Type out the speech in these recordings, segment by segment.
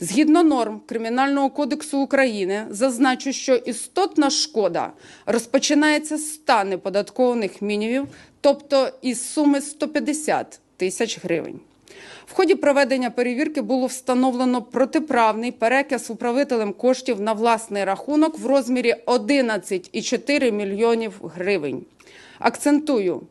Згідно норм Кримінального кодексу України, зазначу, що істотна шкода розпочинається з 100 неподаткованих мінімумів, тобто із суми 150 тисяч гривень. В ході проведення перевірки було встановлено протиправний переказ управителем коштів на власний рахунок в розмірі 11,4 мільйонів гривень. Акцентую,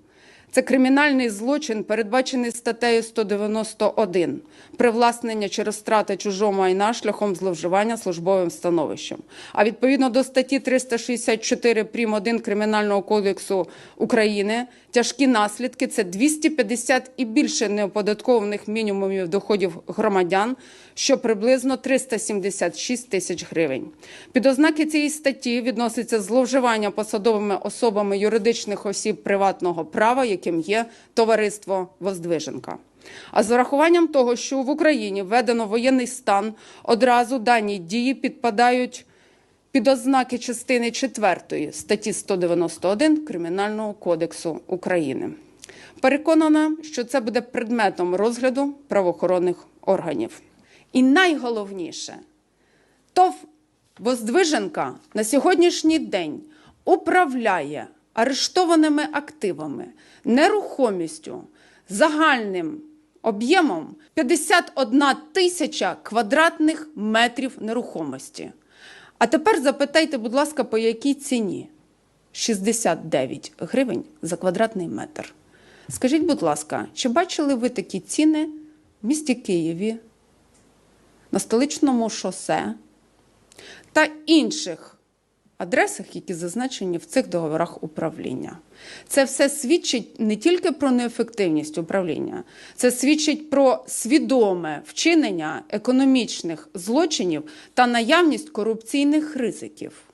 це кримінальний злочин, передбачений статтею 191 привласнення через страти чужого майна шляхом зловживання службовим становищем. А відповідно до статті 364 прим. 1 Кримінального кодексу України тяжкі наслідки це 250 і більше неоподаткованих мінімумів доходів громадян, що приблизно 376 тисяч гривень. Під ознаки цієї статті відноситься зловживання посадовими особами юридичних осіб приватного права, яким є товариство Воздвиженка. А з урахуванням того, що в Україні введено воєнний стан, одразу дані дії підпадають під ознаки частини 4 статті 191 Кримінального кодексу України. Переконана, що це буде предметом розгляду правоохоронних органів. І найголовніше, ТОВ Воздвиженка на сьогоднішній день управляє арештованими активами, нерухомістю, загальним об'ємом 51 тисяча квадратних метрів нерухомості. А тепер запитайте, будь ласка, по якій ціні? 69 гривень за квадратний метр. Скажіть, будь ласка, чи бачили ви такі ціни в місті Києві, на столичному шосе та інших адресах, які зазначені в цих договорах управління? Це все свідчить не тільки про неефективність управління, це свідчить про свідоме вчинення економічних злочинів та наявність корупційних ризиків.